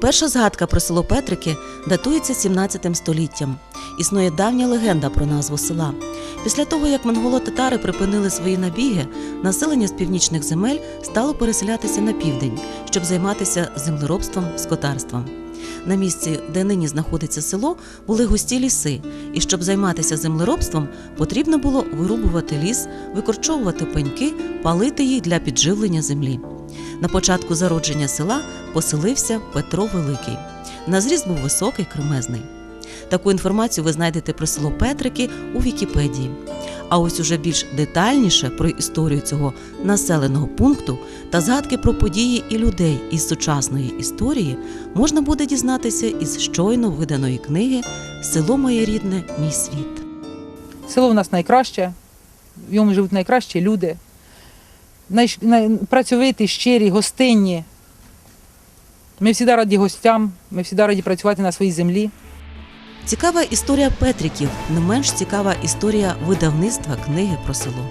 Перша згадка про село Петрики датується 17 століттям. Існує давня легенда про назву села. Після того, як монголо-татари припинили свої набіги, населення з північних земель стало переселятися на південь, щоб займатися землеробством, скотарством. На місці, де нині знаходиться село, були густі ліси, і щоб займатися землеробством, потрібно було вирубувати ліс, викорчовувати пеньки, палити їх для підживлення землі. На початку зародження села поселився Петро Великий. На зріст був високий, кремезний. Таку інформацію ви знайдете про село Петрики у Вікіпедії. А ось уже більш детальніше про історію цього населеного пункту та згадки про події і людей із сучасної історії можна буде дізнатися із щойно виданої книги Село моє рідне, мій світ. Село в нас найкраще, в ньому живуть найкращі люди, працьовиті, щирі, гостинні. Ми завжди раді гостям, ми завжди раді працювати на своїй землі. Цікава історія Петриків, не менш цікава історія видавництва книги про село.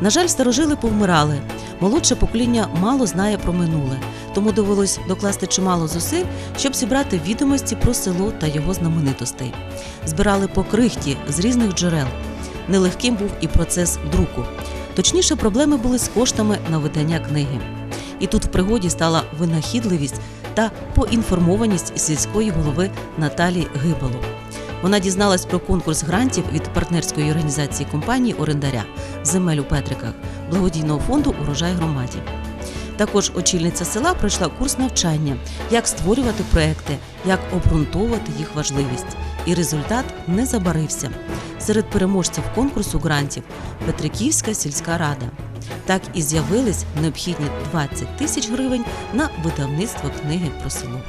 На жаль, старожили повмирали. Молодше покоління мало знає про минуле, тому довелось докласти чимало зусиль, щоб зібрати відомості про село та його знаменитостей. Збирали по крихті з різних джерел. Нелегким був і процес друку. Точніше, проблеми були з коштами на видання книги. І тут в пригоді стала винахідливість та поінформованість сільської голови Наталі Гибало. Вона дізналась про конкурс грантів від партнерської організації компанії Орендаря земель у Петриках благодійного фонду Урожай громаді. Також очільниця села пройшла курс навчання, як створювати проекти, як обґрунтовувати їх важливість. І результат не забарився. Серед переможців конкурсу грантів Петриківська сільська рада. Так і з'явились необхідні 20 тисяч гривень на видавництво книги про село.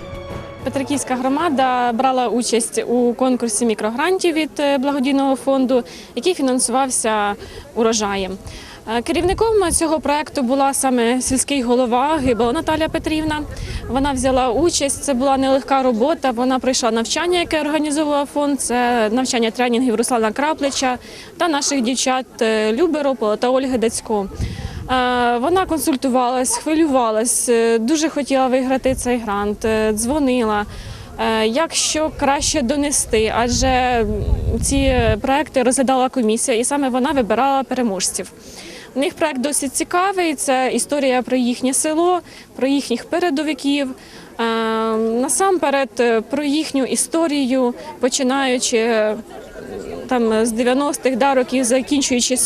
Петриківська громада брала участь у конкурсі мікрогрантів від е, благодійного фонду, який фінансувався урожаєм. Е, Керівником цього проекту була саме сільський голова Гибала Наталія Петрівна. Вона взяла участь. Це була нелегка робота. Вона пройшла навчання, яке організовував фонд. Це навчання тренінгів Руслана Краплича та наших дівчат е, Люби Ропола та Ольги Дацько. Е, Вона консультувалась, хвилювалась, дуже хотіла виграти цей грант, дзвонила. е, Як що краще донести, адже ці проекти розглядала комісія, і саме вона вибирала переможців. У них проект досить цікавий. Це історія про їхнє село, про їхніх передовиків. е, Насамперед е, про їхню історію, починаючи е, там з 90-х да, років, закінчуючи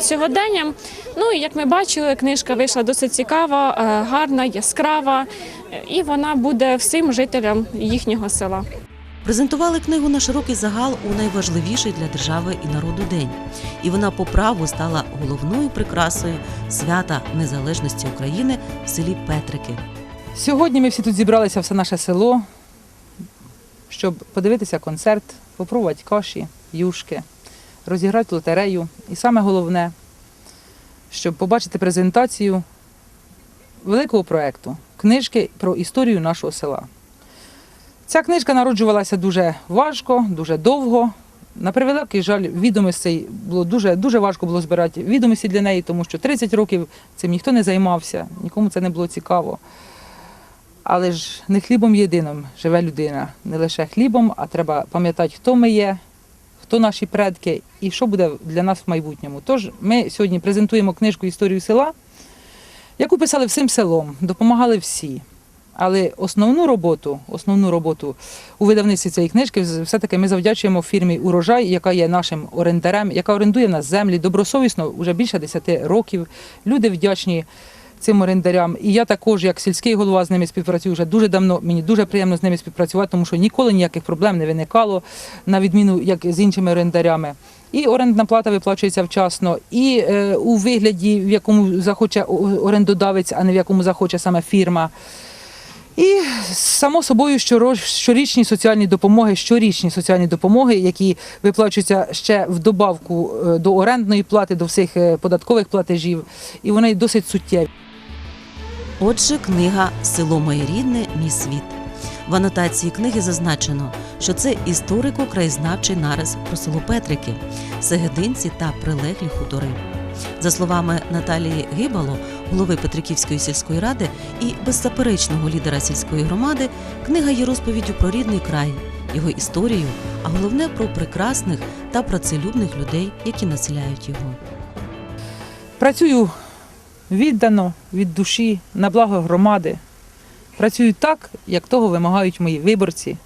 сьогоденням. Ну і як ми бачили, книжка вийшла досить цікава, гарна, яскрава, і вона буде всім жителям їхнього села. Презентували книгу на широкий загал у найважливіший для держави і народу день, і вона по праву стала головною прикрасою свята незалежності України в селі Петрики. Сьогодні ми всі тут зібралися все наше село, щоб подивитися концерт, попробувати каші, юшки, розіграти лотерею. І саме головне, щоб побачити презентацію великого проєкту книжки про історію нашого села. Ця книжка народжувалася дуже важко, дуже довго. На превеликий жаль, відомостей було дуже, дуже важко було збирати відомості для неї, тому що 30 років цим ніхто не займався, нікому це не було цікаво. Але ж не хлібом єдиним живе людина, не лише хлібом, а треба пам'ятати, хто ми є, хто наші предки і що буде для нас в майбутньому. Тож ми сьогодні презентуємо книжку Історію села, яку писали всім селом, допомагали всі. Але основну роботу, основну роботу у видавництві цієї книжки все-таки ми завдячуємо фірмі Урожай, яка є нашим орендарем, яка орендує нас землі добросовісно вже більше 10 років. Люди вдячні цим орендарям. І я також, як сільський голова, з ними співпрацюю вже дуже давно. Мені дуже приємно з ними співпрацювати, тому що ніколи ніяких проблем не виникало, на відміну як з іншими орендарями. І орендна плата виплачується вчасно, і е, у вигляді, в якому захоче орендодавець, а не в якому захоче саме фірма. І само собою щорічні соціальні допомоги, щорічні соціальні допомоги, які виплачуються ще в добавку е, до орендної плати, до всіх е, податкових платежів, і вони досить суттєві. Отже, книга Село моє рідне, мій світ. В анотації книги зазначено, що це історико-краєзнавчий нарис про село Петрики, Сегединці та прилеглі хутори. За словами Наталії Гибало, голови Петриківської сільської ради і беззаперечного лідера сільської громади, книга є розповіддю про рідний край, його історію, а головне про прекрасних та працелюбних людей, які населяють його. Працюю віддано від душі на благо громади. Працюю так, як того вимагають мої виборці.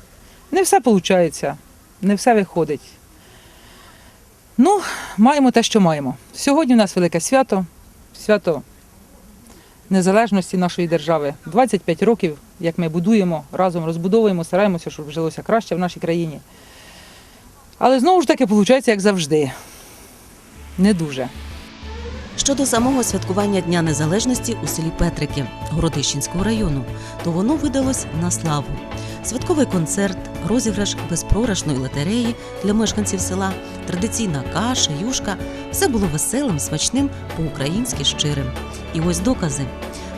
Не все виходить, не все виходить. Ну, маємо те, що маємо. Сьогодні у нас велике свято, свято незалежності нашої держави. 25 років, як ми будуємо, разом розбудовуємо, стараємося, щоб жилося краще в нашій країні. Але знову ж таки виходить, як завжди. Не дуже. Щодо самого святкування Дня Незалежності у селі Петрики Городищенського району, то воно видалось на славу. Святковий концерт, розіграш безпрограшної лотереї для мешканців села, традиційна каша, юшка все було веселим, смачним, по-українськи щирим. І ось докази.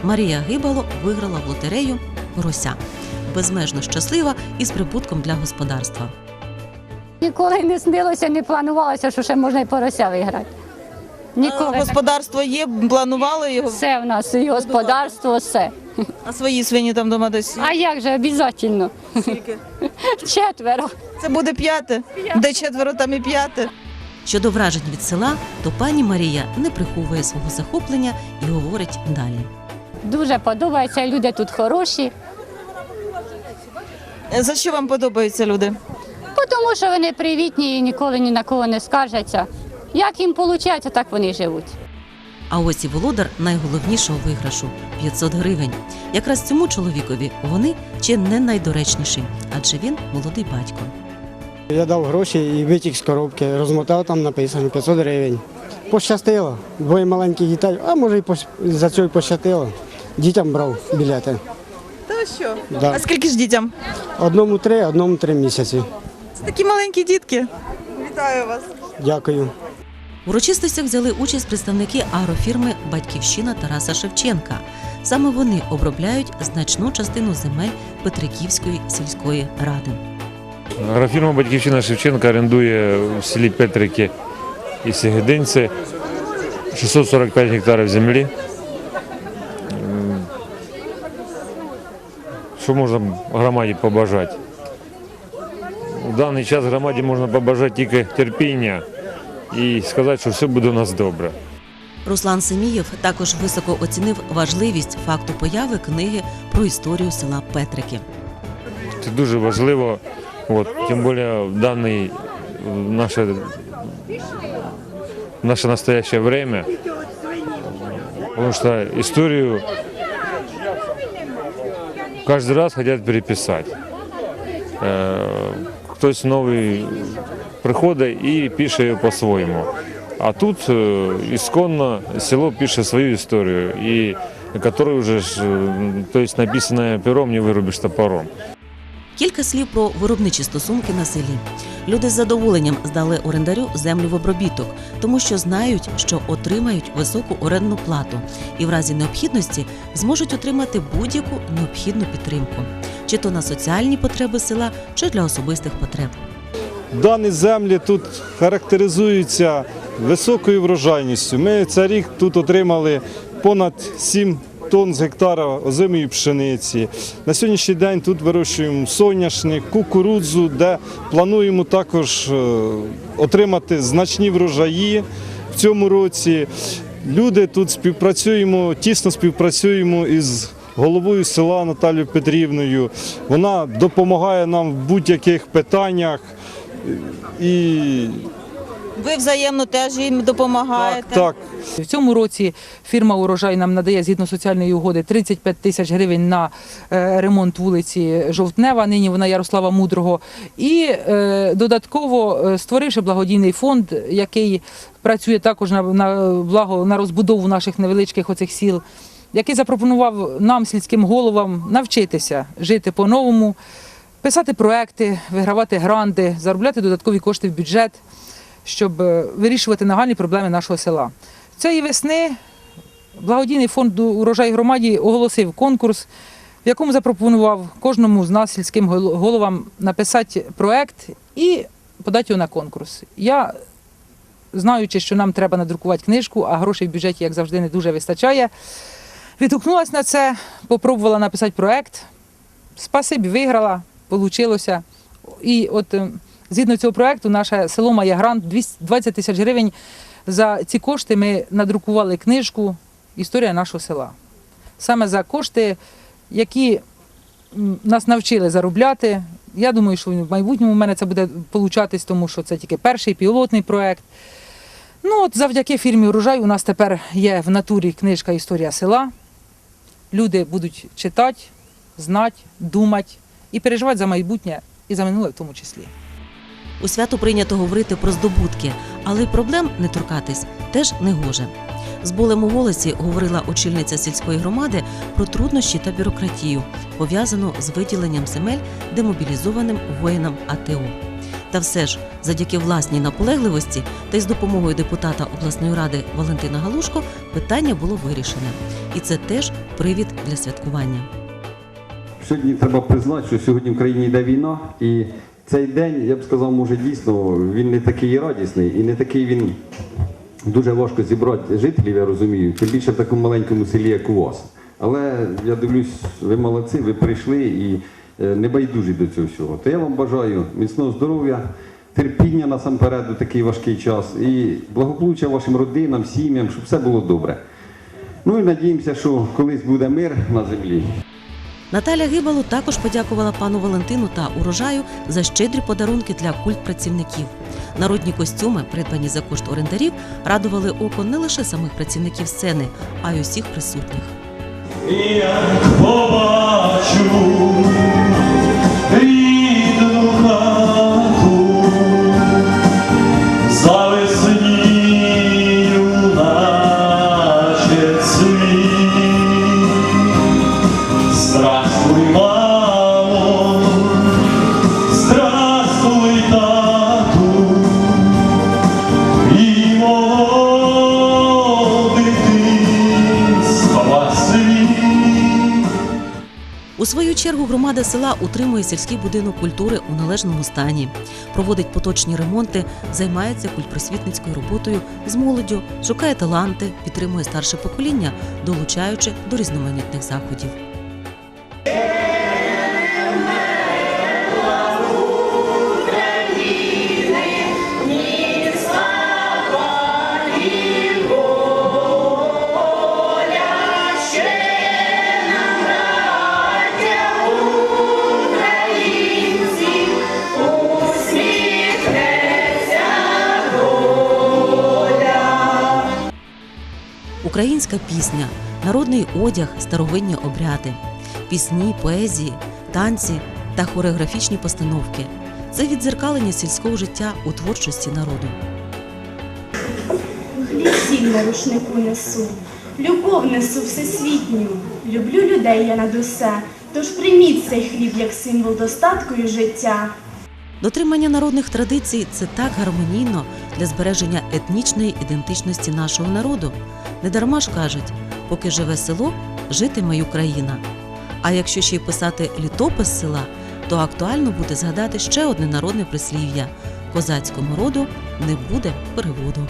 Марія Гибало виграла в лотерею грося, безмежно щаслива і з прибутком для господарства. Ніколи не снилося, не планувалося, що ще можна і порося виграти. Ніколи. Е, Господарство є, планували його, Все в нас, і господарство, все. а свої свині там дома десь. А як же, обов'язково. Скільки? Четверо. Це буде п'яте. Де четверо, там і п'яте. Щодо вражень від села, то пані Марія не приховує свого захоплення і говорить далі. Дуже подобається, люди тут хороші, Е, За що вам подобаються люди? бо тому що вони привітні і ніколи ні на кого не скаржаться. Як їм виходить, так вони й живуть. А ось і володар найголовнішого виграшу 500 гривень. Якраз цьому чоловікові вони чи не найдоречніші, адже він молодий батько. Я дав гроші і витік з коробки, розмотав там написано 500 гривень. Пощастило. Двоє маленьких дітей, а може і за цього пощастило. Дітям брав білети. Та що? Да. А скільки ж дітям? Одному три, одному три місяці. Це такі маленькі дітки. Вітаю вас. Дякую. Урочистостях взяли участь представники агрофірми Батьківщина Тараса Шевченка. Саме вони обробляють значну частину земель Петриківської сільської ради. Агрофірма Батьківщина Шевченка орендує в селі Петрики і Сігединці 645 гектарів землі. Що можна громаді побажати? У даний час громаді можна побажати тільки терпіння і сказати, що все буде у нас добре. Руслан Семієв також високо оцінив важливість факту появи книги про історію села Петрики. Це дуже важливо, от, тим більше в даний в наше, в наше настоящее время, потому что историю каждый раз хотят переписать. Е, Хтось новий приходить і пише по-своєму. А тут е, ісконно село пише свою історію, і которую вже е, то есть написанное пером не вырубишь топором. Кілька слів про виробничі стосунки на селі. Люди з задоволенням здали орендарю землю в обробіток, тому що знають, що отримають високу орендну плату і в разі необхідності зможуть отримати будь-яку необхідну підтримку, чи то на соціальні потреби села, чи для особистих потреб. Дані землі тут характеризуються високою врожайністю. Ми цей рік тут отримали понад 7 тонн з гектара озимої пшениці. На сьогоднішній день тут вирощуємо соняшник, кукурудзу, де плануємо також е, отримати значні врожаї в цьому році. Люди тут співпрацюємо, тісно співпрацюємо із головою села Наталією Петрівною. Вона допомагає нам в будь-яких питаннях. І Ви взаємно теж їм допомагаєте. так. В цьому році фірма Урожай нам надає згідно соціальної угоди 35 тисяч гривень на е, ремонт вулиці Жовтнева. Нині вона Ярослава Мудрого. І е, додатково е, створивши благодійний фонд, який працює також на, на благо на розбудову наших невеличких оцих сіл, який запропонував нам, сільським головам, навчитися жити по-новому, писати проекти, вигравати гранди, заробляти додаткові кошти в бюджет щоб е, вирішувати нагальні проблеми нашого села. Цієї весни благодійний фонд урожай громаді оголосив конкурс, в якому запропонував кожному з нас, сільським головам, написати проект і подати його на конкурс. Я, знаючи, що нам треба надрукувати книжку, а грошей в бюджеті, як завжди, не дуже вистачає, Відгукнулася на це, попробувала написати проект. Спасибі, виграла, вийшло. І от е, згідно цього проекту, наше село має грант 20 тисяч гривень. За ці кошти ми надрукували книжку Історія нашого села. Саме за кошти, які нас навчили заробляти. Я думаю, що в майбутньому в мене це буде получатись, тому що це тільки перший пілотний проект. Ну, от завдяки фірмі Урожай у нас тепер є в натурі книжка Історія села. Люди будуть читати, знати, думати і переживати за майбутнє і за минуле в тому числі. У свято прийнято говорити про здобутки, але й проблем не торкатись теж не гоже. З болем у голосі говорила очільниця сільської громади про труднощі та бюрократію, пов'язану з виділенням земель демобілізованим воїнам АТО. Та все ж, завдяки власній наполегливості та й з допомогою депутата обласної ради Валентина Галушко питання було вирішене. І це теж привід для святкування. Сьогодні треба признати, що сьогодні в країні йде війна, і цей день, я б сказав, може дійсно він не такий радісний і не такий він дуже важко зібрати жителів, я розумію, тим більше в такому маленькому селі, як у вас. Але я дивлюсь, ви молодці, ви прийшли і е, не байдужі до цього всього. То я вам бажаю міцного здоров'я, терпіння насамперед у такий важкий час і благополуччя вашим родинам, сім'ям, щоб все було добре. Ну і надіємося, що колись буде мир на землі. Наталя Гибалу також подякувала пану Валентину та урожаю за щедрі подарунки для культпрацівників. Народні костюми, придбані за кошт орендарів, радували око не лише самих працівників сцени, а й усіх присутніх. Як побачу чергу громада села утримує сільський будинок культури у належному стані, проводить поточні ремонти, займається культпросвітницькою роботою з молоддю, шукає таланти, підтримує старше покоління, долучаючи до різноманітних заходів. Українська пісня, народний одяг, старовинні обряди, пісні, поезії, танці та хореографічні постановки це віддзеркалення сільського життя у творчості народу. Сіль на рушнику несу, любов несу всесвітню. Люблю людей я над усе, тож прийміть цей хліб як символ достатку і життя. Дотримання народних традицій це так гармонійно для збереження етнічної ідентичності нашого народу. Недарма ж кажуть, поки живе село, житиме й Україна. А якщо ще й писати літопис села, то актуально буде згадати ще одне народне прислів'я: козацькому роду не буде переводу.